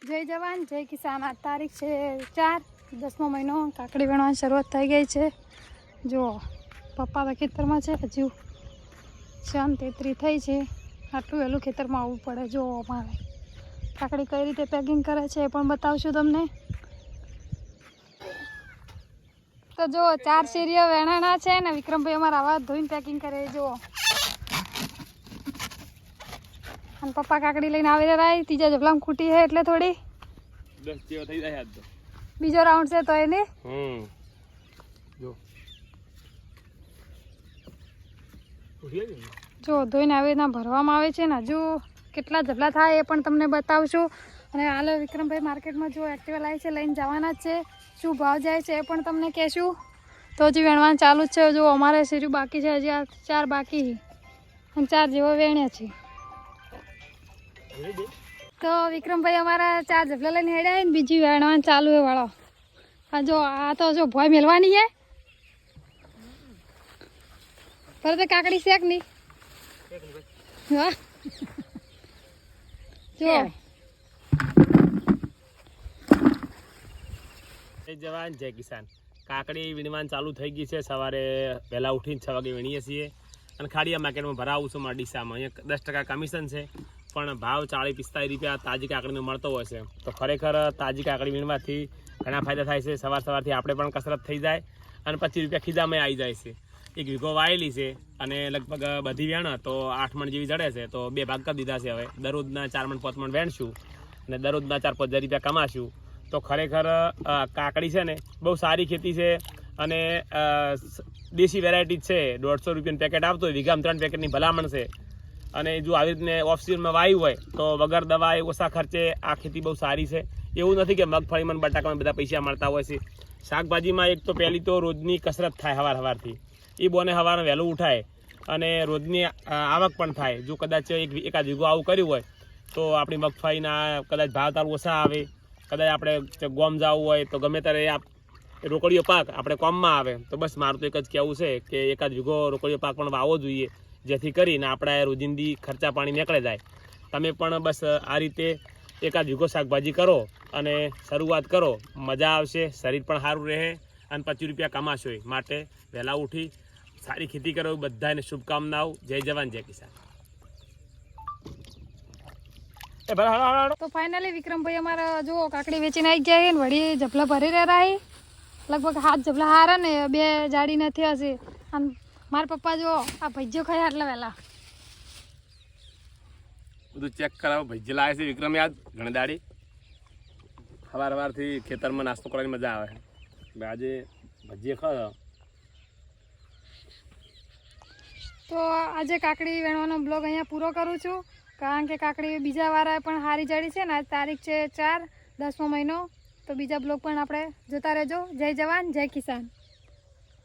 જય જવાન, જય કિસાન. આ તારીખ છે ચાર, દસમો મહિનો. કાકડી વીણવાની શરૂઆત થઈ ગઈ છે. જો પપ્પા તો ખેતરમાં છે, હજુ શાન તેત્રી થઈ છે. આટલું વહેલું ખેતરમાં આવવું પડે. જો અમારે કાકડી કઈ રીતે પેકિંગ કરે છે એ પણ બતાવશું તમને. તો જો ચાર શેરીઓ વેણાના છે ને વિક્રમભાઈ અમારા આવા ધોઈને પેકિંગ કરે જો અને પપ્પા કાકડી લઈને આવી રહ્યા ત્રીજા જબલામાં ખૂટી છે એટલે થોડી. દસ જેવા થઈ જાય આજ તો. બીજો રાઉન્ડ છે તો એને. હમ. જો. ધોઈને આવી રીતના ભરવામાં આવે છે ને હજુ કેટલા જબલા થાય એ પણ તમને બતાવશું. અને હાલ વિક્રમભાઈ માર્કેટમાં જો એક્ટિવા લાવી છે લઈને જવાના જ છે. શું ભાવ જાય છે એ પણ તમને કહેશું. તો હજી વેણવાનું ચાલુ જ છે. જો અમારે શેરી બાકી છે હજી આ ચાર બાકી અને ચાર જેવો વેણ્યા છે. ઉઠી દે. તો વિક્રમભાઈ અમારા ચાર જબલા લઈને હેડ્યા ને બીજી વેણવાનું ચાલુ એ વાળો. આ જો, આ તો જો ભોય મેલવાની છે. પર તો કાકડી શેક નહીં જો. જવાન જય કિસાન. કાકડી વીણવાન ચાલુ થઈ ગઈ છે. સવારે વહેલા ઉઠીને છ વાગે વીણીએ છીએ. અને ખાડીયા માર્કેટમાં ભરાવું છું મારા ડીસામાં. અહીંયા દસ ટકા કમિશન છે. પણ ભાવ ચાળીસ પિસ્તાળીસ રૂપિયા તાજી કાકડીનો મળતો હોય છે. તો ખરેખર તાજી કાકડી વીણવાથી ઘણા ફાયદા થાય છે. સવાર સવારથી આપણે પણ કસરત થઈ જાય અને પચીસ રૂપિયા ખીજામાં આવી જાય છે. એક વીઘો વાયેલી છે અને લગભગ બધી વેણ તો આઠ મણ જેવી જડે છે. તો બે ભાગ કરી દીધા છે હવે. દરરોજના ચાર મણ, પાંચ મણ વેણશું અને દરરોજના ચાર, પાંચ હજાર રૂપિયા કમાશું. તો ખરેખર કાકડી છે ને બહુ સારી ખેતી છે અને દેશી વેરાયટી છે. દોઢસો રૂપિયાનું પેકેટ આવતું હોય, વીઘામાં ત્રણ પેકેટની ભલામણ છે. અને જો આવી રીતને ઓફ સિઝનમાં વાવી હોય, તો વગર દવા એ ઓછા ખર્ચે આ ખેતી બહુ સારી છે. એવું નથી કે મગફળીમાં બટાકામાં બધા પૈસા મળતા હોય છે. શાકભાજીમાં એક તો પહેલી તો રોજની કસરત થાય હવાર હવારથી. એ બોને હવારે વહેલું ઉઠાય અને રોજની આવક પણ થાય. જો કદાચ એક એકાદ વીઘો આવું કર્યું હોય, તો આપણી મગફળીના કદાચ ભાવ તાર ઓછા આવે. કદાચ આપણે ગોમ જવું હોય, તો ગમે ત્યારે રોકડીયો પાક આપણે કોમમાં આવે. તો બસ મારું તો એક જ કહેવું છે કે એકાદ વીઘો રોકડીયો પાક પણ વાવવો જોઈએ. જેથી કરીને આપણા રોજિંદી ખર્ચા પાણી નીકળે જાય. તમે પણ બસ આ રીતે એકાદ વીઘો શાકભાજી કરો અને શરૂઆત કરો. મજા આવશે, શરીર પણ સારું રહે અને પચીસ રૂપિયા કમાશો માટે વહેલા ઉઠી, સારી ખેતી કરો, બધાને શુભકામનાઓ. જય જવાન, જય કિસાન. તો ફાઇનલી વિક્રમભાઈ અમારા જો કાકડી વેચીને આવી ગયા છે ને વળી જબલા ભરી રહ્યા લગભગ હાથ જભલા હારા ને, બે જાડી નથી હશે અને મારા પપ્પા જો આ ભજ્યો ખાય એટલે વહેલા. બધું ચેક કરાવો. ભજ્ય લાવે છે વિક્રમ યાદ? ઘણી દાડી. સવાર સવારથી ખેતરમાં નાસ્તો કરવાની મજા આવે. આજે ભજીયા ખાધો? તો આજે કાકડી વેણવાનો બ્લોગ અહીંયા પૂરો કરું છું. કારણ કે કાકડી બીજા વારે પણ હારી જડી છે ને આજ તારીખ છે ચાર દસમો મહિનો. તો બીજા બ્લોગ પણ આપણે જોતા રહેજો. જય જવાન જય કિસાન.